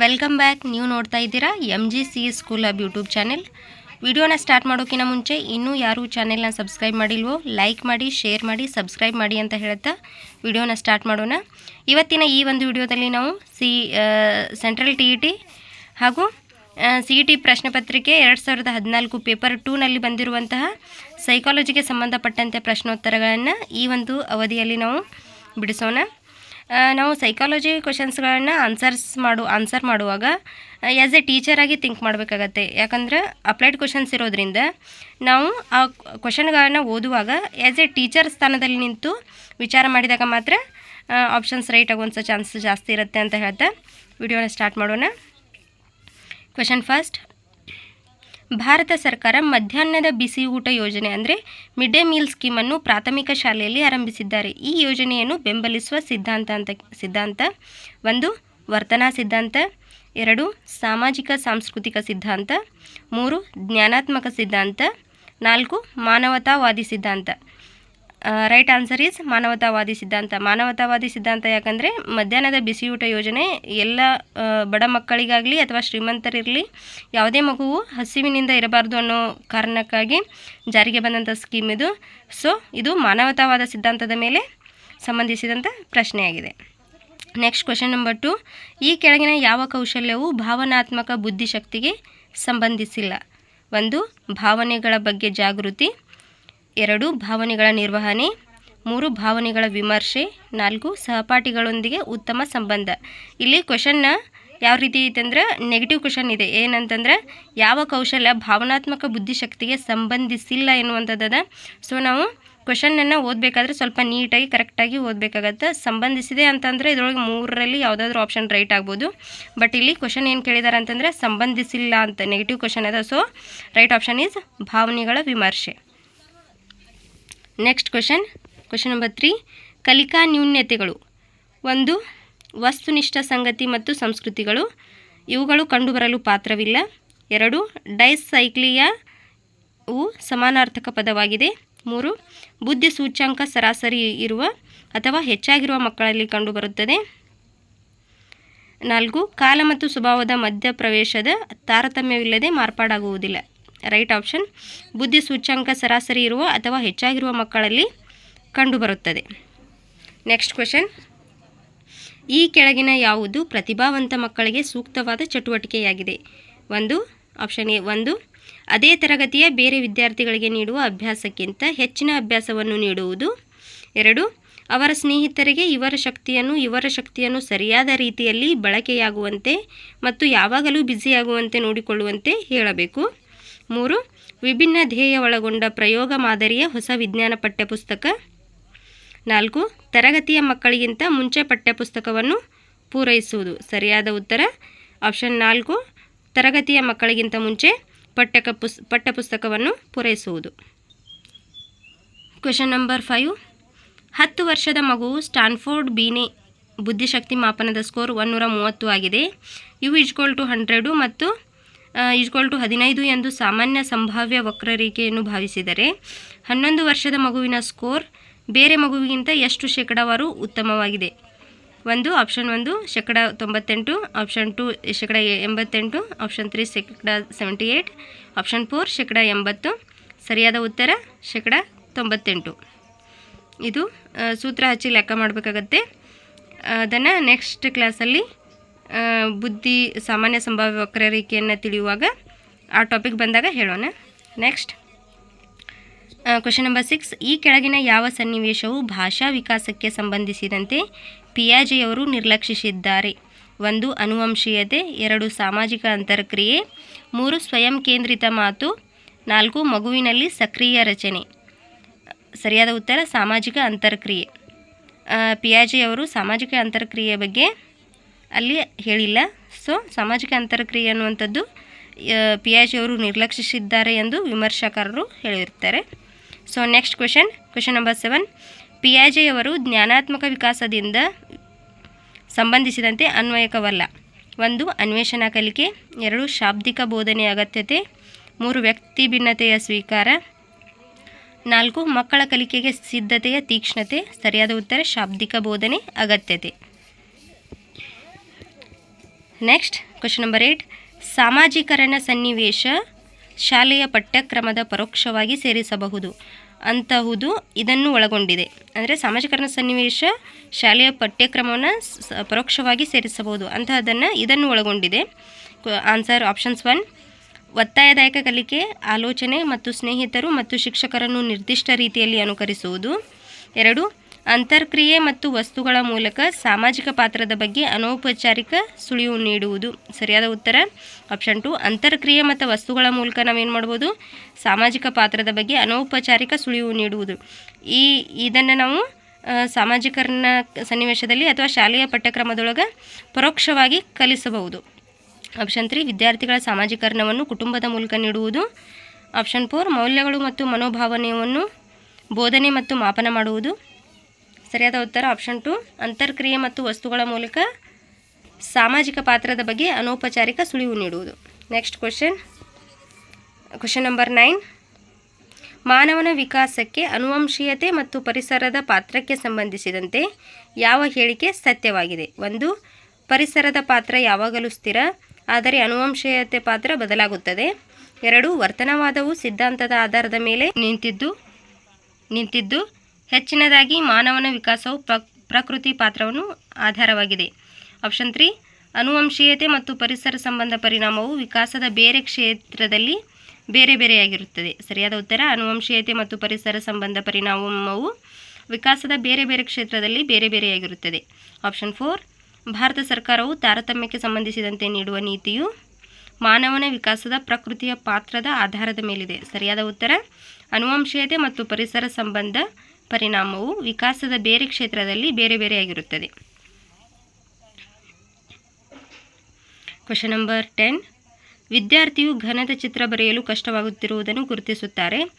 Welcome back. ನೀವು ನೋಡ್ತಾ ಇದ್ದೀರಾ M G C school hub YouTube channel ವಿಡಿಯೋನ ಸ್ಟಾರ್ಟ್ ಮಾಡೋಕ್ಕಿಂತ ಮುಂಚೆ ಇನ್ನೂ ಯಾರು ಚಾನೆಲ್ನ ಸಬ್ಸ್ಕ್ರೈಬ್ ಮಾಡಿಲ್ವೋ ಲೈಕ್ ಮಾಡಿ ಶೇರ್ ಮಾಡಿ ಸಬ್ಸ್ಕ್ರೈಬ್ ಮಾಡಿ ಅಂತ ಹೇಳ್ತಾ ವಿಡಿಯೋನ ಸ್ಟಾರ್ಟ್ ಮಾಡೋಣ. ಇವತ್ತಿನ ಈ ಒಂದು ವಿಡಿಯೋದಲ್ಲಿ ನಾವು C central T E T ಹಾಗೂ ಸಿ ಇ ಟಿ ಪ್ರಶ್ನೆ ಪತ್ರಿಕೆ ಎರಡು ಸಾವಿರದ ಹದಿನಾಲ್ಕು ಪೇಪರ್ ಟೂನಲ್ಲಿ ಬಂದಿರುವಂತಹ ಸೈಕಾಲಜಿಗೆ ಸಂಬಂಧಪಟ್ಟಂತೆ ಪ್ರಶ್ನೋತ್ತರಗಳನ್ನು ಈ ಒಂದು ಅವಧಿಯಲ್ಲಿ ನಾವು ಬಿಡಿಸೋಣ. ನಾವು ಸೈಕಾಲಜಿ ಕ್ವಶನ್ಸ್ಗಳನ್ನು ಆನ್ಸರ್ಸ್ ಮಾಡು ಆನ್ಸರ್ ಮಾಡುವಾಗ ಆ್ಯಸ್ ಎ ಟೀಚರಾಗಿ ಥಿಂಕ್ ಮಾಡಬೇಕಾಗತ್ತೆ. ಯಾಕಂದ್ರೆ ಅಪ್ಲೈಡ್ ಕ್ವಶನ್ಸ್ ಇರೋದ್ರಿಂದ ನಾವು ಆ ಕ್ವಶನ್ಗಳನ್ನು ಓದುವಾಗ ಆ್ಯಸ್ ಎ ಟೀಚರ್ ಸ್ಥಾನದಲ್ಲಿ ನಿಂತು ವಿಚಾರ ಮಾಡಿದಾಗ ಮಾತ್ರ ಆಪ್ಷನ್ಸ್ ರೈಟ್ ಆಗುವಂಥ ಚಾನ್ಸ್ ಜಾಸ್ತಿ ಇರುತ್ತೆ ಅಂತ ಹೇಳ್ತಾ ವಿಡಿಯೋನ ಸ್ಟಾರ್ಟ್ ಮಾಡೋಣ. ಕ್ವೆಶನ್ ಫಸ್ಟ್ ಭಾರತ ಸರ್ಕಾರ ಮಧ್ಯಾಹ್ನದ ಬಿಸಿ ಊಟ ಯೋಜನೆ ಅಂದರೆ ಮಿಡ್ ಡೇ ಮೀಲ್ ಸ್ಕೀಮ್ ಅನ್ನು ಪ್ರಾಥಮಿಕ ಶಾಲೆಯಲ್ಲಿ ಆರಂಭಿಸಿದ್ದಾರೆ. ಈ ಯೋಜನೆಯನ್ನು ಬೆಂಬಲಿಸುವ ಸಿದ್ಧಾಂತ ಅಂತ, ಸಿದ್ಧಾಂತ ಒಂದು, ವರ್ತನಾ ಸಿದ್ಧಾಂತ. ಎರಡು, ಸಾಮಾಜಿಕ ಸಾಂಸ್ಕೃತಿಕ ಸಿದ್ಧಾಂತ. ಮೂರು, ಜ್ಞಾನಾತ್ಮಕ ಸಿದ್ಧಾಂತ. ನಾಲ್ಕು, ಮಾನವತಾವಾದಿ ಸಿದ್ಧಾಂತ. ರೈಟ್ ಆನ್ಸರ್ ಈಸ್ ಮಾನವತಾವಾದಿ ಸಿದ್ಧಾಂತ. ಮಾನವತಾವಾದಿ ಸಿದ್ಧಾಂತ ಯಾಕಂದರೆ ಮಧ್ಯಾಹ್ನದ ಬಿಸಿಯೂಟ ಯೋಜನೆ ಎಲ್ಲ ಬಡ ಮಕ್ಕಳಿಗಾಗಲಿ ಅಥವಾ ಶ್ರೀಮಂತರಿರಲಿ ಯಾವುದೇ ಮಗುವು ಹಸಿವಿನಿಂದ ಇರಬಾರ್ದು ಅನ್ನೋ ಕಾರಣಕ್ಕಾಗಿ ಜಾರಿಗೆ ಬಂದಂಥ ಸ್ಕೀಮ್ ಇದು. ಸೊ ಇದು ಮಾನವತಾವಾದ ಸಿದ್ಧಾಂತದ ಮೇಲೆ ಸಂಬಂಧಿಸಿದಂಥ ಪ್ರಶ್ನೆಯಾಗಿದೆ. ನೆಕ್ಸ್ಟ್ ಕ್ವೆಶನ್ ನಂಬರ್ ಟು ಈ ಕೆಳಗಿನ ಯಾವ ಕೌಶಲ್ಯವು ಭಾವನಾತ್ಮಕ ಬುದ್ಧಿಶಕ್ತಿಗೆ ಸಂಬಂಧಿಸಿಲ್ಲ? ಒಂದು, ಭಾವನೆಗಳ ಬಗ್ಗೆ ಜಾಗೃತಿ. ಎರಡು ಭಾವನೆಗಳ ನಿರ್ವಹಣೆ, ಮೂರು ಭಾವನೆಗಳ ವಿಮರ್ಶೆ, ನಾಲ್ಕು ಸಹಪಾಠಿಗಳೊಂದಿಗೆ ಉತ್ತಮ ಸಂಬಂಧ. ಇಲ್ಲಿ ಕ್ವಶನ್ನ ಯಾವ ರೀತಿ ಐತಂದ್ರೆ ನೆಗೆಟಿವ್ ಕ್ವಶನ್ ಇದೆ. ಏನಂತಂದ್ರೆ ಯಾವ ಕೌಶಲ್ಯ ಭಾವನಾತ್ಮಕ ಬುದ್ಧಿಶಕ್ತಿಗೆ ಸಂಬಂಧಿಸಿಲ್ಲ ಎನ್ನುವಂಥದ್ದದ. ಸೊ ನಾವು ಕ್ವಶನನ್ನು ಓದಬೇಕಾದ್ರೆ ಸ್ವಲ್ಪ ನೀಟಾಗಿ ಕರೆಕ್ಟಾಗಿ ಓದಬೇಕಾಗತ್ತೆ. ಸಂಬಂಧಿಸಿದೆ ಅಂತಂದರೆ ಇದರೊಳಗೆ ಮೂರರಲ್ಲಿ ಯಾವುದಾದ್ರೂ ಆಪ್ಷನ್ ರೈಟ್ ಆಗ್ಬೋದು. ಬಟ್ ಇಲ್ಲಿ ಕ್ವಶನ್ ಏನು ಕೇಳಿದ್ದಾರೆ ಅಂತಂದರೆ ಸಂಬಂಧಿಸಿಲ್ಲ ಅಂತ ನೆಗೆಟಿವ್ ಕ್ವಶನ್ ಅದ. ಸೊ ರೈಟ್ ಆಪ್ಷನ್ ಈಸ್ ಭಾವನೆಗಳ ವಿಮರ್ಶೆ. Next question question number three ಕಲಿಕಾ ನ್ಯೂನ್ಯತೆಗಳು. ಒಂದು, ವಸ್ತುನಿಷ್ಠ ಸಂಗತಿ ಮತ್ತು ಸಂಸ್ಕೃತಿಗಳು. ಇವುಗಳು ಕಂಡುಬರಲು ಪಾತ್ರವಿಲ್ಲ. ಎರಡು ಡೈಸೈಕ್ಲಿಯ ವು ಸಮಾನಾರ್ಥಕ ಪದವಾಗಿದೆ. ಮೂರು, ಬುದ್ಧಿ ಸೂಚ್ಯಾಂಕ ಸರಾಸರಿ ಇರುವ ಅಥವಾ ಹೆಚ್ಚಾಗಿರುವ ಮಕ್ಕಳಲ್ಲಿ ಕಂಡುಬರುತ್ತದೆ. ನಾಲ್ಕು, ಕಾಲ ಮತ್ತು ಸ್ವಭಾವದ ಮಧ್ಯಪ್ರವೇಶದ ತಾರತಮ್ಯವಿಲ್ಲದೆ ಮಾರ್ಪಾಡಾಗುವುದಿಲ್ಲ. ರೈಟ್ ಆಪ್ಷನ್ ಬುದ್ಧಿ ಸೂಚ್ಯಾಂಕ ಸರಾಸರಿ ಇರುವ ಅಥವಾ ಹೆಚ್ಚಾಗಿರುವ ಮಕ್ಕಳಲ್ಲಿ ಕಂಡುಬರುತ್ತದೆ. ನೆಕ್ಸ್ಟ್ ಕ್ವೆಶನ್ ಈ ಕೆಳಗಿನ ಯಾವುದು ಪ್ರತಿಭಾವಂತ ಮಕ್ಕಳಿಗೆ ಸೂಕ್ತವಾದ ಚಟುವಟಿಕೆಯಾಗಿದೆ? ಒಂದು. ಆಪ್ಷನ್ ಎ ಒಂದು. ಅದೇ ತರಗತಿಯ ಬೇರೆ ವಿದ್ಯಾರ್ಥಿಗಳಿಗೆ ನೀಡುವ ಅಭ್ಯಾಸಕ್ಕಿಂತ ಹೆಚ್ಚಿನ ಅಭ್ಯಾಸವನ್ನು ನೀಡುವುದು. ಎರಡು. ಅವರ ಸ್ನೇಹಿತರಿಗೆ ಇವರ ಶಕ್ತಿಯನ್ನು ಇವರ ಶಕ್ತಿಯನ್ನು ಸರಿಯಾದ ರೀತಿಯಲ್ಲಿ ಬಳಕೆಯಾಗುವಂತೆ ಮತ್ತು ಯಾವಾಗಲೂ ಬ್ಯುಸಿಯಾಗುವಂತೆ ನೋಡಿಕೊಳ್ಳುವಂತೆ ಹೇಳಬೇಕು. ಮೂರು, ವಿಭಿನ್ನ ಧ್ಯೇಯ ಒಳಗೊಂಡ ಪ್ರಯೋಗ ಮಾದರಿಯ ಹೊಸ ವಿಜ್ಞಾನ ಪಠ್ಯಪುಸ್ತಕ. ನಾಲ್ಕು, ತರಗತಿಯ ಮಕ್ಕಳಿಗಿಂತ ಮುಂಚೆ ಪಠ್ಯಪುಸ್ತಕವನ್ನು ಪೂರೈಸುವುದು. ಸರಿಯಾದ ಉತ್ತರ? ಆಪ್ಷನ್ ನಾಲ್ಕು, ತರಗತಿಯ ಮಕ್ಕಳಿಗಿಂತ ಮುಂಚೆ ಪಠ್ಯಕ ಪುಸ್, ಪಠ್ಯಪುಸ್ತಕವನ್ನು ಪೂರೈಸುವುದು. Question number five. ಹತ್ತು ವರ್ಷದ ಮಗು ಸ್ಟಾನ್ಫೋರ್ಡ್ ಬೀನೆ ಬುದ್ಧಿಶಕ್ತಿ ಮಾಪನದ ಸ್ಕೋರ್ ಒನ್ನೂರ ಮೂವತ್ತು ಆಗಿದೆ. ಯು ಇಜ್ಕೋಲ್ ಟು ಹಂಡ್ರೆಡು ಮತ್ತು ಇಜ್ಕೋಲ್ ಟು ಹದಿನೈದು ಎಂದು ಸಾಮಾನ್ಯ ಸಂಭಾವ್ಯ ವಕ್ರರೇಖೆಯನ್ನು ಭಾವಿಸಿದರೆ ಹನ್ನೊಂದು ವರ್ಷದ ಮಗುವಿನ ಸ್ಕೋರ್ ಬೇರೆ ಮಗುವಿಗಿಂತ ಎಷ್ಟು ಶೇಕಡಾವಾರು ಉತ್ತಮವಾಗಿದೆ? ಒಂದು, ಆಪ್ಷನ್ ಒಂದು, ಶೇಕಡ ತೊಂಬತ್ತೆಂಟು, ಆಪ್ಷನ್ ಟು, ಶೇಕಡ ಎಂಬತ್ತೆಂಟು, ಆಪ್ಷನ್ ತ್ರೀ, ಶೇಕಡ ಸೆವೆಂಟಿ ಏಯ್ಟ್ ಆಪ್ಷನ್ ಫೋರ್, ಶೇಕಡ ಎಂಬತ್ತು, ಸರಿಯಾದ ಉತ್ತರ, ಶೇಕಡ ತೊಂಬತ್ತೆಂಟು. ಇದು ಸೂತ್ರ ಹಚ್ಚಿ ಲೆಕ್ಕ ಮಾಡಬೇಕಾಗತ್ತೆ. ಅದನ್ನು ನೆಕ್ಸ್ಟ್ ಕ್ಲಾಸಲ್ಲಿ ಬುದ್ಧಿ, ಸಾಮಾನ್ಯ ಸಂಭಾವ್ಯ ವಕ್ರರೇಖೆಯನ್ನು ತಿಳಿಯುವಾಗ ಆ ಟಾಪಿಕ್ ಬಂದಾಗ ಹೇಳೋಣ. ನೆಕ್ಸ್ಟ್ ಕ್ವೆಶನ್ ನಂಬರ್ ಸಿಕ್ಸ್ ಈ ಕೆಳಗಿನ ಯಾವ ಸನ್ನಿವೇಶವು ಭಾಷಾ ವಿಕಾಸಕ್ಕೆ ಸಂಬಂಧಿಸಿದಂತೆ ಪಿಯಾಜೆಯವರು ನಿರ್ಲಕ್ಷಿಸಿದ್ದಾರೆ? ಒಂದು, ಅನುವಂಶೀಯತೆ. ಎರಡು, ಸಾಮಾಜಿಕ ಅಂತರಕ್ರಿಯೆ. ಮೂರು, ಸ್ವಯಂ ಕೇಂದ್ರಿತ ಮಾತು. ನಾಲ್ಕು, ಮಗುವಿನಲ್ಲಿ ಸಕ್ರಿಯ ರಚನೆ. ಸರಿಯಾದ ಉತ್ತರ, ಸಾಮಾಜಿಕ ಅಂತರಕ್ರಿಯೆ. ಪಿಯಾಜೆಯವರು ಸಾಮಾಜಿಕ ಅಂತರಕ್ರಿಯೆ ಬಗ್ಗೆ ಅಲ್ಲಿ ಹೇಳಿಲ್ಲ. ಸೊ ಸಾಮಾಜಿಕ ಅಂತರಕ್ರಿಯೆ ಅನ್ನುವಂಥದ್ದು ಪಿಯಾಜೆಯವರು ನಿರ್ಲಕ್ಷಿಸಿದ್ದಾರೆ ಎಂದು ವಿಮರ್ಶಕರು ಹೇಳಿರ್ತಾರೆ so next question question number seven ಪಿಯಾಜೆಯವರು ಜ್ಞಾನಾತ್ಮಕ ವಿಕಾಸದಿಂದ ಸಂಬಂಧಿಸಿದಂತೆ ಅನ್ವಯಕವಲ್ಲ. ಒಂದು, ಅನ್ವೇಷಣಾ ಕಲಿಕೆ. ಎರಡು, ಶಾಬ್ದಿಕ ಬೋಧನೆ ಅಗತ್ಯತೆ. ಮೂರು, ವ್ಯಕ್ತಿ ಭಿನ್ನತೆಯ ಸ್ವೀಕಾರ. ನಾಲ್ಕು, ಮಕ್ಕಳ ಕಲಿಕೆಗೆ ಸಿದ್ಧತೆಯ ತೀಕ್ಷ್ಣತೆ. ಸರಿಯಾದ ಉತ್ತರ, ಶಾಬ್ದಿಕ ಬೋಧನೆ ಅಗತ್ಯತೆ. ನೆಕ್ಸ್ಟ್ ಕ್ವಶನ್ ನಂಬರ್ ಏಯ್ಟ್ ಸಾಮಾಜೀಕರಣ ಸನ್ನಿವೇಶ ಶಾಲೆಯ ಪಠ್ಯಕ್ರಮದ ಪರೋಕ್ಷವಾಗಿ ಸೇರಿಸಬಹುದು. ಅಂತಹುದು ಇದನ್ನು ಒಳಗೊಂಡಿದೆ. ಅಂದರೆ ಸಾಮಾಜಿಕರಣ ಸನ್ನಿವೇಶ ಶಾಲೆಯ ಪಠ್ಯಕ್ರಮವನ್ನು ಪರೋಕ್ಷವಾಗಿ ಸೇರಿಸಬಹುದು. ಅಂತಹದನ್ನು ಇದನ್ನು ಒಳಗೊಂಡಿದೆ. ಆನ್ಸರ್ ಆಪ್ಷನ್ಸ್ ಒನ್ ಒತ್ತಾಯದಾಯಕ ಕಲಿಕೆ, ಆಲೋಚನೆ ಮತ್ತು ಸ್ನೇಹಿತರು ಮತ್ತು ಶಿಕ್ಷಕರನ್ನು ನಿರ್ದಿಷ್ಟ ರೀತಿಯಲ್ಲಿ ಅನುಕರಿಸುವುದು. ಎರಡು ಅಂತರ್ಕ್ರಿಯೆ ಮತ್ತು ವಸ್ತುಗಳ ಮೂಲಕ ಸಾಮಾಜಿಕ ಪಾತ್ರದ ಬಗ್ಗೆ ಅನೌಪಚಾರಿಕ ಸುಳಿವು ನೀಡುವುದು. ಸರಿಯಾದ ಉತ್ತರ? ಆಪ್ಷನ್ ಟು, ಅಂತರ್ಕ್ರಿಯೆ ಮತ್ತು ವಸ್ತುಗಳ ಮೂಲಕ ನಾವೇನು ಮಾಡ್ಬೋದು? ಸಾಮಾಜಿಕ ಪಾತ್ರದ ಬಗ್ಗೆ ಅನೌಪಚಾರಿಕ ಸುಳಿವು ನೀಡುವುದು. ಈ, ಇದನ್ನು ನಾವು ಸಾಮಾಜಿಕರನ್ನ ಸನ್ನಿವೇಶದಲ್ಲಿ ಅಥವಾ ಶಾಲೆಯ ಪಠ್ಯಕ್ರಮದೊಳಗೆ ಪರೋಕ್ಷವಾಗಿ ಕಲಿಸಬಹುದು. ಆಪ್ಷನ್ ತ್ರೀ, ವಿದ್ಯಾರ್ಥಿಗಳ ಸಾಮಾಜಿಕರಣವನ್ನು ಕುಟುಂಬದ ಮೂಲಕ ನೀಡುವುದು. ಆಪ್ಷನ್ ಫೋರ್, ಮೌಲ್ಯಗಳು ಮತ್ತು ಮನೋಭಾವನೆಯನ್ನು ಬೋಧನೆ ಮತ್ತು ಮಾಪನ ಮಾಡುವುದು. ಸರಿಯಾದ ಉತ್ತರ ಆಪ್ಷನ್ ಟು ಅಂತರ್ಕ್ರಿಯೆ ಮತ್ತು ವಸ್ತುಗಳ ಮೂಲಕ ಸಾಮಾಜಿಕ ಪಾತ್ರದ ಬಗ್ಗೆ ಅನೌಪಚಾರಿಕ ಸುಳಿವು ನೀಡುವುದು. Next question question number nine ಮಾನವನ ವಿಕಾಸಕ್ಕೆ ಅನುವಂಶೀಯತೆ ಮತ್ತು ಪರಿಸರದ ಪಾತ್ರಕ್ಕೆ ಸಂಬಂಧಿಸಿದಂತೆ ಯಾವ ಹೇಳಿಕೆ ಸತ್ಯವಾಗಿದೆ? ಒಂದು, ಪರಿಸರದ ಪಾತ್ರ ಯಾವಾಗಲೂ ಸ್ಥಿರ, ಆದರೆ ಅನುವಂಶೀಯತೆ ಪಾತ್ರ ಬದಲಾಗುತ್ತದೆ. ಎರಡು, ವರ್ತನವಾದವು ಸಿದ್ಧಾಂತದ ಆಧಾರದ ಮೇಲೆ ನಿಂತಿದ್ದು ನಿಂತಿದ್ದು ಹೆಚ್ಚಿನದಾಗಿ ಮಾನವನ ವಿಕಾಸವು ಪ್ರ- ಪ್ರಕೃತಿ ಪಾತ್ರವನ್ನು ಆಧಾರವಾಗಿದೆ. ಆಪ್ಷನ್ ತ್ರೀ, ಅನುವಂಶೀಯತೆ ಮತ್ತು ಪರಿಸರ ಸಂಬಂಧ ಪರಿಣಾಮವು ವಿಕಾಸದ ಬೇರೆ ಕ್ಷೇತ್ರದಲ್ಲಿ ಬೇರೆ ಬೇರೆಯಾಗಿರುತ್ತದೆ. ಸರಿಯಾದ ಉತ್ತರ, ಅನುವಂಶೀಯತೆ ಮತ್ತು ಪರಿಸರ ಸಂಬಂಧ ಪರಿಣಾಮವು ವಿಕಾಸದ ಬೇರೆ ಬೇರೆ ಕ್ಷೇತ್ರದಲ್ಲಿ ಬೇರೆ ಬೇರೆಯಾಗಿರುತ್ತದೆ. ಆಪ್ಷನ್ ಫೋರ್, ಭಾರತ ಸರ್ಕಾರವು ತಾರತಮ್ಯಕ್ಕೆ ಸಂಬಂಧಿಸಿದಂತೆ ನೀಡುವ ನೀತಿಯು ಮಾನವನ ವಿಕಾಸದ ಪ್ರಕೃತಿಯ ಪಾತ್ರದ ಆಧಾರದ ಮೇಲಿದೆ. ಸರಿಯಾದ ಉತ್ತರ, ಅನುವಂಶೀಯತೆ ಮತ್ತು ಪರಿಸರ ಸಂಬಂಧ ಪರಿಣಾಮವು ವಿಕಾಸದ ಬೇರೆ ಕ್ಷೇತ್ರದಲ್ಲಿ ಬೇರೆ ಬೇರೆಯಾಗಿರುತ್ತದೆ ಕ್ವಶನ್ ನಂಬರ್ ಟೆನ್ ವಿದ್ಯಾರ್ಥಿಯು ಘನದ ಚಿತ್ರ ಬರೆಯಲು ಕಷ್ಟವಾಗುತ್ತಿರುವುದನ್ನು ಗುರುತಿಸುತ್ತಾರೆ.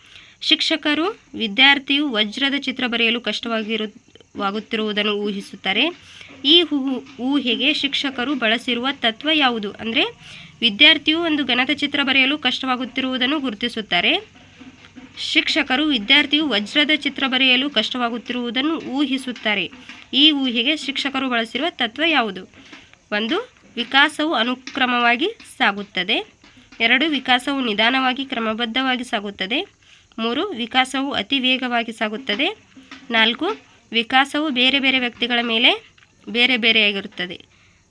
ಶಿಕ್ಷಕರು ವಿದ್ಯಾರ್ಥಿಯು ವಜ್ರದ ಚಿತ್ರ ಬರೆಯಲು ಕಷ್ಟವಾಗಿರು, ವಾಗುತ್ತಿರುವುದನ್ನು ಊಹಿಸುತ್ತಾರೆ. ಈ ಹೂ, ಊಹೆಗೆ ಶಿಕ್ಷಕರು ಬಳಸಿರುವ ತತ್ವ ಯಾವುದು? ಅಂದರೆ ವಿದ್ಯಾರ್ಥಿಯು ಒಂದು ಘನದ ಚಿತ್ರ ಬರೆಯಲು ಕಷ್ಟವಾಗುತ್ತಿರುವುದನ್ನು ಗುರುತಿಸುತ್ತಾರೆ. ಶಿಕ್ಷಕರು ವಿದ್ಯಾರ್ಥಿಯು ವಜ್ರದ ಚಿತ್ರ ಬರೆಯಲು ಕಷ್ಟವಾಗುತ್ತಿರುವುದನ್ನು ಊಹಿಸುತ್ತಾರೆ. ಈ ಊಹೆಗೆ ಶಿಕ್ಷಕರು ಬಳಸಿರುವ ತತ್ವ ಯಾವುದು? ಒಂದು, ವಿಕಾಸವು ಅನುಕ್ರಮವಾಗಿ ಸಾಗುತ್ತದೆ. ಎರಡು, ವಿಕಾಸವು ನಿಧಾನವಾಗಿ ಕ್ರಮಬದ್ಧವಾಗಿ ಸಾಗುತ್ತದೆ. ಮೂರು, ವಿಕಾಸವು ಅತಿ ವೇಗವಾಗಿ ಸಾಗುತ್ತದೆ. ನಾಲ್ಕು, ವಿಕಾಸವು ಬೇರೆ ಬೇರೆ ವ್ಯಕ್ತಿಗಳ ಮೇಲೆ ಬೇರೆ ಬೇರೆಯಾಗಿರುತ್ತದೆ.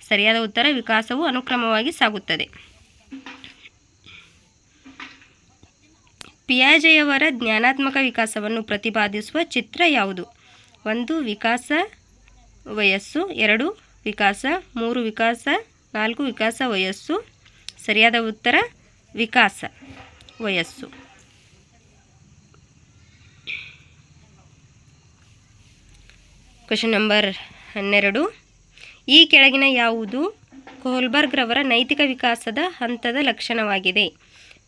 ಸರಿಯಾದ ಉತ್ತರ, ವಿಕಾಸವು ಅನುಕ್ರಮವಾಗಿ ಸಾಗುತ್ತದೆ. ಪಿಯಾಜೆಯವರ ಜ್ಞಾನಾತ್ಮಕ ವಿಕಾಸವನ್ನು ಪ್ರತಿಪಾದಿಸುವ ಚಿತ್ರ ಯಾವುದು? ಒಂದು, ವಿಕಾಸ ವಯಸ್ಸು. ಎರಡು, ವಿಕಾಸ. ಮೂರು, ವಿಕಾಸ. ನಾಲ್ಕು, ವಿಕಾಸ ವಯಸ್ಸು. ಸರಿಯಾದ ಉತ್ತರ, ವಿಕಾಸ ವಯಸ್ಸು. ಕ್ವಶನ್ ನಂಬರ್ ಹನ್ನೆರಡು. ಈ ಕೆಳಗಿನ ಯಾವುದು? ಕೋಲ್ಬರ್ಗ್ರವರ ನೈತಿಕ ವಿಕಾಸದ ಹಂತದ ಲಕ್ಷಣವಾಗಿದೆ.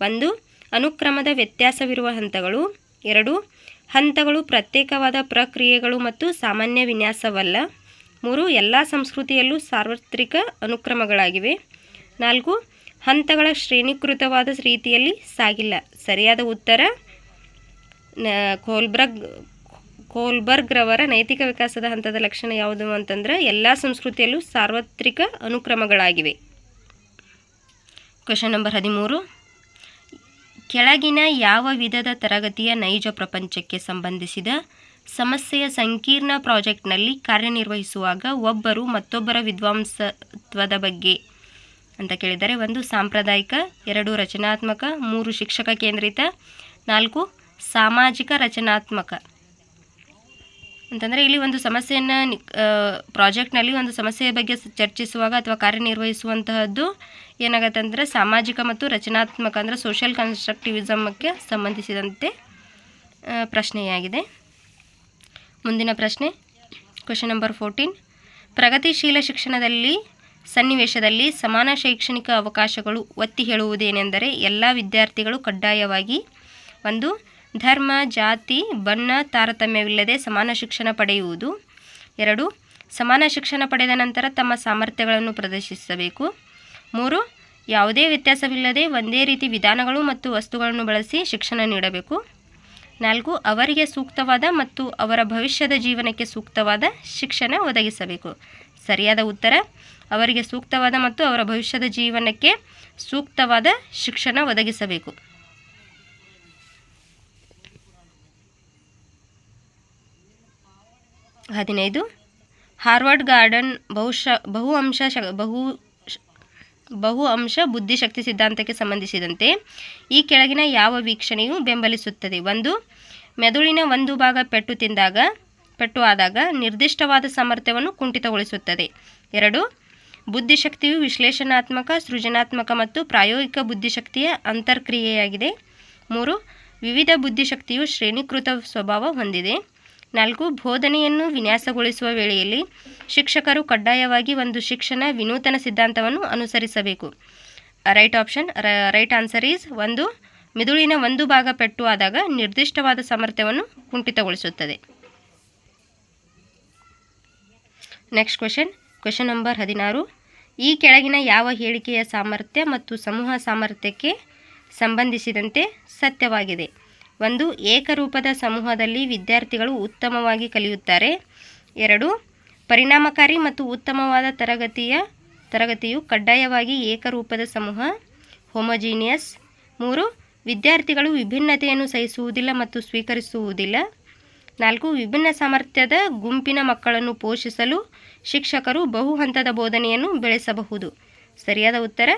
ಒಂದು ಅನುಕ್ರಮದ ವ್ಯತ್ಯಾಸವಿರುವ ಹಂತಗಳು. ಎರಡು, ಹಂತಗಳು ಪ್ರತ್ಯೇಕವಾದ ಪ್ರಕ್ರಿಯೆಗಳು ಮತ್ತು ಸಾಮಾನ್ಯ ವಿನ್ಯಾಸವಲ್ಲ. ಮೂರು, ಎಲ್ಲ ಸಂಸ್ಕೃತಿಯಲ್ಲೂ ಸಾರ್ವತ್ರಿಕ ಅನುಕ್ರಮಗಳಾಗಿವೆ. ನಾಲ್ಕು, ಹಂತಗಳ ಶ್ರೇಣೀಕೃತವಾದ ರೀತಿಯಲ್ಲಿ ಸಾಗಿಲ್ಲ. ಸರಿಯಾದ ಉತ್ತರ ಕೋಲ್ಬ್ರಗ್ ಕೋಲ್ಬರ್ಗ್ ರವರ ನೈತಿಕ ವಿಕಾಸದ ಹಂತದ ಲಕ್ಷಣ ಯಾವುದು ಅಂತಂದ್ರೆ, ಎಲ್ಲ ಸಂಸ್ಕೃತಿಯಲ್ಲೂ ಸಾರ್ವತ್ರಿಕ ಅನುಕ್ರಮಗಳಾಗಿವೆ. ಕ್ವಶನ್ ನಂಬರ್ ಹದಿಮೂರು. ಕೆಳಗಿನ ಯಾವ ವಿಧದ ತರಗತಿಯ ನೈಜ ಪ್ರಪಂಚಕ್ಕೆ ಸಂಬಂಧಿಸಿದ ಸಮಸ್ಯೆಯ ಸಂಕೀರ್ಣ ಪ್ರಾಜೆಕ್ಟ್ನಲ್ಲಿ ಕಾರ್ಯನಿರ್ವಹಿಸುವಾಗ ಒಬ್ಬರು ಮತ್ತೊಬ್ಬರ ವಿದ್ವಾಂಸತ್ವದ ಬಗ್ಗೆ ಅಂತ ಕೇಳಿದರೆ ಒಂದು ಸಾಂಪ್ರದಾಯಿಕ, ಎರಡು ರಚನಾತ್ಮಕ, ಮೂರು ಶಿಕ್ಷಕ ಕೇಂದ್ರಿತ, ನಾಲ್ಕು ಸಾಮಾಜಿಕ ರಚನಾತ್ಮಕ. ಅಂತಂದರೆ ಇಲ್ಲಿ ಒಂದು ಸಮಸ್ಯೆಯನ್ನು ಪ್ರಾಜೆಕ್ಟ್ನಲ್ಲಿ ಒಂದು ಸಮಸ್ಯೆಯ ಬಗ್ಗೆ ಚರ್ಚಿಸುವಾಗ ಅಥವಾ ಕಾರ್ಯನಿರ್ವಹಿಸುವಂತಹದ್ದು ಏನಾಗತ್ತೆ ಅಂದರೆ ಸಾಮಾಜಿಕ ಮತ್ತು ರಚನಾತ್ಮಕ ಅಂದರೆ ಸೋಷಿಯಲ್ ಕನ್ಸ್ಟ್ರಕ್ಟಿವಿಸಮಕ್ಕೆ ಸಂಬಂಧಿಸಿದಂತೆ ಪ್ರಶ್ನೆಯಾಗಿದೆ. ಮುಂದಿನ ಪ್ರಶ್ನೆ ಕ್ವೆಶನ್ ನಂಬರ್ ಫೋರ್ಟೀನ್ ಪ್ರಗತಿಶೀಲ ಶಿಕ್ಷಣದಲ್ಲಿ, ಸನ್ನಿವೇಶದಲ್ಲಿ ಸಮಾನ ಶೈಕ್ಷಣಿಕ ಅವಕಾಶಗಳು ಒತ್ತಿ ಹೇಳುವುದೇನೆಂದರೆ ಎಲ್ಲ ವಿದ್ಯಾರ್ಥಿಗಳು ಕಡ್ಡಾಯವಾಗಿ ಒಂದು ಧರ್ಮ, ಜಾತಿ, ಬಣ್ಣ, ತಾರತಮ್ಯವಿಲ್ಲದೆ ಸಮಾನ ಶಿಕ್ಷಣ ಪಡೆಯುವುದು. ಎರಡು, ಸಮಾನ ಶಿಕ್ಷಣ ಪಡೆದ ನಂತರ ತಮ್ಮ ಸಾಮರ್ಥ್ಯಗಳನ್ನು ಪ್ರದರ್ಶಿಸಬೇಕು. ಮೂರು, ಯಾವುದೇ ವ್ಯತ್ಯಾಸವಿಲ್ಲದೆ ಒಂದೇ ರೀತಿ ವಿಧಾನಗಳು ಮತ್ತು ವಸ್ತುಗಳನ್ನು ಬಳಸಿ ಶಿಕ್ಷಣ ನೀಡಬೇಕು. ನಾಲ್ಕು, ಅವರಿಗೆ ಸೂಕ್ತವಾದ ಮತ್ತು ಅವರ ಭವಿಷ್ಯದ ಜೀವನಕ್ಕೆ ಸೂಕ್ತವಾದ ಶಿಕ್ಷಣ ಒದಗಿಸಬೇಕು. ಸರಿಯಾದ ಉತ್ತರ, ಅವರಿಗೆ ಸೂಕ್ತವಾದ ಮತ್ತು ಅವರ ಭವಿಷ್ಯದ ಜೀವನಕ್ಕೆ ಸೂಕ್ತವಾದ ಶಿಕ್ಷಣ ಒದಗಿಸಬೇಕು. ಹದಿನೈದು. ಹಾರ್ವರ್ಡ್ ಗಾರ್ಡನ್ ಬಹುಶಃ, ಬಹು ಅಂಶ ಶ, ಬಹು ಬಹು ಅಂಶ ಬುದ್ಧಿಶಕ್ತಿ ಸಿದ್ಧಾಂತಕ್ಕೆ ಸಂಬಂಧಿಸಿದಂತೆ ಈ ಕೆಳಗಿನ ಯಾವ ವೀಕ್ಷಣೆಯು ಬೆಂಬಲಿಸುತ್ತದೆ. ಒಂದು, ಮೆದುಳಿನ ಒಂದು ಭಾಗ ಪೆಟ್ಟು ತಿಂದಾಗ, ಪೆಟ್ಟು ಆದಾಗ ನಿರ್ದಿಷ್ಟವಾದ ಸಾಮರ್ಥ್ಯವನ್ನು ಕುಂಠಿತಗೊಳಿಸುತ್ತದೆ. ಎರಡು ಬುದ್ಧಿಶಕ್ತಿಯು ವಿಶ್ಲೇಷಣಾತ್ಮಕ, ಸೃಜನಾತ್ಮಕ ಮತ್ತು ಪ್ರಾಯೋಗಿಕ ಬುದ್ಧಿಶಕ್ತಿಯ ಅಂತರ್ಕ್ರಿಯೆಯಾಗಿದೆ. ಮೂರು, ವಿವಿಧ ಬುದ್ಧಿಶಕ್ತಿಯು ಶ್ರೇಣೀಕೃತ ಸ್ವಭಾವ ಹೊಂದಿದೆ. ನಾಲ್ಕು, ಬೋಧನೆಯನ್ನು ವಿನ್ಯಾಸಗೊಳಿಸುವ ವೇಳೆಯಲ್ಲಿ ಶಿಕ್ಷಕರು ಕಡ್ಡಾಯವಾಗಿ ಒಂದು ಶಿಕ್ಷಣ ವಿನೂತನ ಸಿದ್ಧಾಂತವನ್ನು ಅನುಸರಿಸಬೇಕು. Right option right answer is ಒಂದು, ಮಿದುಳಿನ ಒಂದು ಭಾಗ ಪೆಟ್ಟು ಆದಾಗ ನಿರ್ದಿಷ್ಟವಾದ ಸಾಮರ್ಥ್ಯವನ್ನು ಕುಂಠಿತಗೊಳಿಸುತ್ತದೆ. ನೆಕ್ಸ್ಟ್ ಕ್ವೆಶನ್ ಕ್ವೆಶನ್ ನಂಬರ್ ಹದಿನಾರು. ಈ ಕೆಳಗಿನ ಯಾವ ಹೇಳಿಕೆಯ ಸಾಮರ್ಥ್ಯ ಮತ್ತು ಸಮೂಹ ಸಾಮರ್ಥ್ಯಕ್ಕೆ ಸಂಬಂಧಿಸಿದಂತೆ ಸತ್ಯವಾಗಿದೆ? ಒಂದು, ಏಕರೂಪದ ಸಮೂಹದಲ್ಲಿ ವಿದ್ಯಾರ್ಥಿಗಳು ಉತ್ತಮವಾಗಿ ಕಲಿಯುತ್ತಾರೆ. ಎರಡು, ಪರಿಣಾಮಕಾರಿ ಮತ್ತು ಉತ್ತಮವಾದ ತರಗತಿಯ, ತರಗತಿಯು ಕಡ್ಡಾಯವಾಗಿ ಏಕರೂಪದ ಸಮೂಹ ಹೋಮೋಜೀನಿಯಸ್ ಮೂರು, ವಿದ್ಯಾರ್ಥಿಗಳು ವಿಭಿನ್ನತೆಯನ್ನು ಸಹಿಸುವುದಿಲ್ಲ ಮತ್ತು ಸ್ವೀಕರಿಸುವುದಿಲ್ಲ. ನಾಲ್ಕು, ವಿಭಿನ್ನ ಸಾಮರ್ಥ್ಯದ ಗುಂಪಿನ ಮಕ್ಕಳನ್ನು ಪೋಷಿಸಲು ಶಿಕ್ಷಕರು ಬಹು ಹಂತದ ಬೋಧನೆಯನ್ನು ಬೆಳೆಸಬಹುದು. ಸರಿಯಾದ ಉತ್ತರ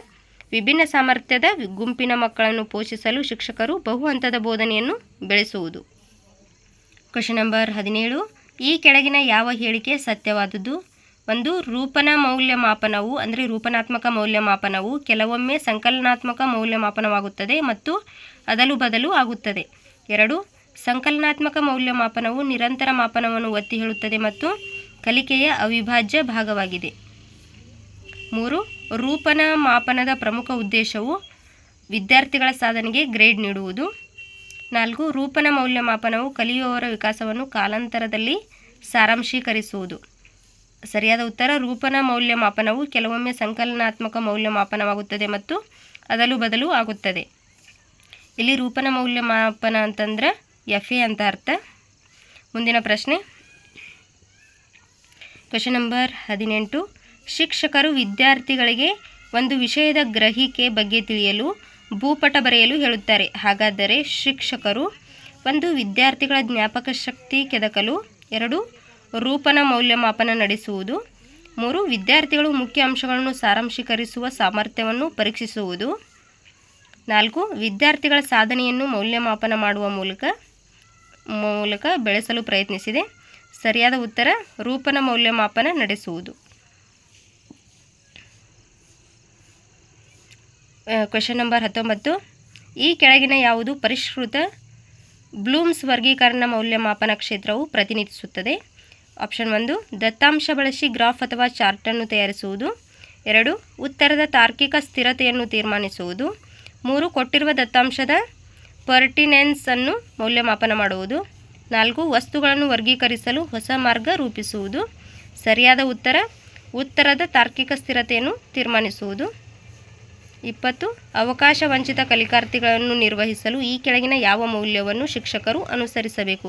ವಿಭಿನ್ನ ಸಾಮರ್ಥ್ಯದ ಗುಂಪಿನ ಮಕ್ಕಳನ್ನು ಪೋಷಿಸಲು ಶಿಕ್ಷಕರು ಬಹು ಹಂತದ ಬೋಧನೆಯನ್ನು ಬೆಳೆಸುವುದು. ಕ್ವಶನ್ ನಂಬರ್ ಹದಿನೇಳು. ಈ ಕೆಳಗಿನ ಯಾವ ಹೇಳಿಕೆ ಸತ್ಯವಾದುದು? ಒಂದು, ರೂಪನ ಮೌಲ್ಯಮಾಪನವು, ಅಂದರೆ ರೂಪನಾತ್ಮಕ ಮೌಲ್ಯಮಾಪನವು ಕೆಲವೊಮ್ಮೆ ಸಂಕಲನಾತ್ಮಕ ಮೌಲ್ಯಮಾಪನವಾಗುತ್ತದೆ ಮತ್ತು ಅದಲು ಬದಲು ಆಗುತ್ತದೆ. ಎರಡು, ಸಂಕಲನಾತ್ಮಕ ಮೌಲ್ಯಮಾಪನವು ನಿರಂತರ ಮಾಪನವನ್ನು ಒತ್ತಿ ಹೇಳುತ್ತದೆ ಮತ್ತು ಕಲಿಕೆಯ ಅವಿಭಾಜ್ಯ ಭಾಗವಾಗಿದೆ. ಮೂರು ರೂಪನ ಮಾಪನದ ಪ್ರಮುಖ ಉದ್ದೇಶವು ವಿದ್ಯಾರ್ಥಿಗಳ ಸಾಧನೆಗೆ ಗ್ರೇಡ್ ನೀಡುವುದು. ನಾಲ್ಕು, ರೂಪನ ಮೌಲ್ಯಮಾಪನವು ಕಲಿಯುವವರ ವಿಕಾಸವನ್ನು ಕಾಲಾಂತರದಲ್ಲಿ ಸಾರಾಂಶೀಕರಿಸುವುದು. ಸರಿಯಾದ ಉತ್ತರ, ರೂಪನ ಮೌಲ್ಯಮಾಪನವು ಕೆಲವೊಮ್ಮೆ ಸಂಕಲನಾತ್ಮಕ ಮೌಲ್ಯಮಾಪನವಾಗುತ್ತದೆ ಮತ್ತು ಅದಲು ಬದಲು ಆಗುತ್ತದೆ. ಇಲ್ಲಿ ರೂಪನ ಮೌಲ್ಯಮಾಪನ ಅಂತಂದ್ರೆ ಎಫ್ ಎ ಅಂತ ಅರ್ಥ. ಮುಂದಿನ ಪ್ರಶ್ನೆ. ಕ್ವೆಶನ್ ನಂಬರ್ ಹದಿನೆಂಟು. ಶಿಕ್ಷಕರು ವಿದ್ಯಾರ್ಥಿಗಳಿಗೆ ಒಂದು ವಿಷಯದ ಗ್ರಹಿಕೆ ಬಗ್ಗೆ ತಿಳಿಯಲು ಭೂಪಟ ಬರೆಯಲು ಹೇಳುತ್ತಾರೆ. ಹಾಗಾದರೆ ಶಿಕ್ಷಕರು ಒಂದು ವಿದ್ಯಾರ್ಥಿಗಳ ಜ್ಞಾಪಕ ಶಕ್ತಿ ಕೆದಕಲು, ಎರಡು, ರೂಪನ ಮೌಲ್ಯಮಾಪನ ನಡೆಸುವುದು, ಮೂರು, ವಿದ್ಯಾರ್ಥಿಗಳು ಮುಖ್ಯ ಅಂಶಗಳನ್ನು ಸಾರಾಂಶೀಕರಿಸುವ ಸಾಮರ್ಥ್ಯವನ್ನು ಪರೀಕ್ಷಿಸುವುದು, ನಾಲ್ಕು, ವಿದ್ಯಾರ್ಥಿಗಳ ಸಾಧನೆಯನ್ನು ಮೌಲ್ಯಮಾಪನ ಮಾಡುವ ಮೂಲಕ ಮೂಲಕ ಬೆಳೆಸಲು ಪ್ರಯತ್ನಿಸಿದೆ. ಸರಿಯಾದ ಉತ್ತರ, ರೂಪನ ಮೌಲ್ಯಮಾಪನ ನಡೆಸುವುದು. ಕ್ವೆಶನ್ ನಂಬರ್ ಹತ್ತೊಂಬತ್ತು. ಈ ಕೆಳಗಿನ ಯಾವುದು ಪರಿಷ್ಕೃತ ಬ್ಲೂಮ್ಸ್ ವರ್ಗೀಕರಣ ಮೌಲ್ಯಮಾಪನ ಕ್ಷೇತ್ರವು ಪ್ರತಿನಿಧಿಸುತ್ತದೆ? ಆಪ್ಷನ್ ಒಂದು, ದತ್ತಾಂಶ ಬಳಸಿ ಗ್ರಾಫ್ ಅಥವಾ ಚಾರ್ಟನ್ನು ತಯಾರಿಸುವುದು. ಎರಡು, ಉತ್ತರದ ತಾರ್ಕಿಕ ಸ್ಥಿರತೆಯನ್ನು ತೀರ್ಮಾನಿಸುವುದು. ಮೂರು, ಕೊಟ್ಟಿರುವ ದತ್ತಾಂಶದ ಪರ್ಟಿನೆನ್ಸನ್ನು ಮೌಲ್ಯಮಾಪನ ಮಾಡುವುದು. ನಾಲ್ಕು, ವಸ್ತುಗಳನ್ನು ವರ್ಗೀಕರಿಸಲು ಹೊಸ ಮಾರ್ಗ ರೂಪಿಸುವುದು. ಸರಿಯಾದ ಉತ್ತರ, ಉತ್ತರದ ತಾರ್ಕಿಕ ಸ್ಥಿರತೆಯನ್ನು ತೀರ್ಮಾನಿಸುವುದು. ಇಪ್ಪತ್ತು, ಅವಕಾಶ ವಂಚಿತ ಕಲಿಕಾರ್ಥಿಗಳನ್ನು ನಿರ್ವಹಿಸಲು ಈ ಕೆಳಗಿನ ಯಾವ ಮೌಲ್ಯವನ್ನು ಶಿಕ್ಷಕರು ಅನುಸರಿಸಬೇಕು?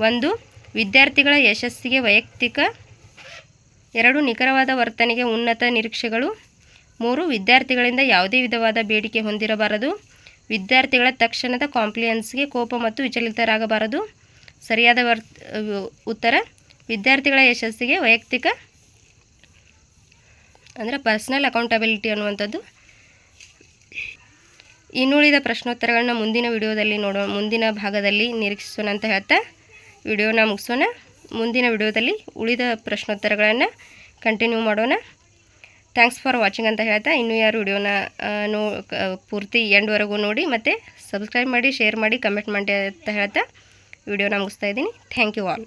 ಒಂದು, ವಿದ್ಯಾರ್ಥಿಗಳ ಯಶಸ್ಸಿಗೆ ವೈಯಕ್ತಿಕ, ಎರಡು, ನಿಖರವಾದ ವರ್ತನೆಗೆ ಉನ್ನತ ನಿರೀಕ್ಷೆಗಳು. ಮೂರು, ವಿದ್ಯಾರ್ಥಿಗಳಿಂದ ಯಾವುದೇ ವಿಧವಾದ ಬೇಡಿಕೆ ಹೊಂದಿರಬಾರದು. ವಿದ್ಯಾರ್ಥಿಗಳ ತಕ್ಷಣದ ಕಾಂಪ್ಲಿಯನ್ಸ್ಗೆ ಕೋಪ ಮತ್ತು ವಿಚಲಿತರಾಗಬಾರದು. ಸರಿಯಾದ ವರ್, ಉತ್ತರ, ವಿದ್ಯಾರ್ಥಿಗಳ ಯಶಸ್ಸಿಗೆ ವೈಯಕ್ತಿಕ, ಅಂದರೆ ಪರ್ಸ್ನಲ್ ಅಕೌಂಟಬಿಲಿಟಿ ಅನ್ನುವಂಥದ್ದು. ಇನ್ನುಳಿದ ಪ್ರಶ್ನೋತ್ತರಗಳನ್ನ ಮುಂದಿನ ವಿಡಿಯೋದಲ್ಲಿ ನೋಡೋ, ಮುಂದಿನ ಭಾಗದಲ್ಲಿ ನಿರೀಕ್ಷಿಸೋಣ ಅಂತ ಹೇಳ್ತಾ ವಿಡಿಯೋನ ಮುಗಿಸೋಣ. ಮುಂದಿನ ವಿಡಿಯೋದಲ್ಲಿ ಉಳಿದ ಪ್ರಶ್ನೋತ್ತರಗಳನ್ನು ಕಂಟಿನ್ಯೂ ಮಾಡೋಣ. ಥ್ಯಾಂಕ್ಸ್ ಫಾರ್ ವಾಚಿಂಗ್ ಅಂತ ಹೇಳ್ತಾ ಇನ್ನೂ ಯಾರು ವಿಡಿಯೋನ ನೋ ಪೂರ್ತಿ ಎಂಡ್ವರೆಗೂ ನೋಡಿ ಮತ್ತು ಸಬ್ಸ್ಕ್ರೈಬ್ ಮಾಡಿ ಶೇರ್ ಮಾಡಿ ಕಮೆಂಟ್ ಮಾಡಿ ಅಂತ ಹೇಳ್ತಾ ವಿಡಿಯೋನ ಮುಗಿಸ್ತಾ ಇದ್ದೀನಿ. Thank you all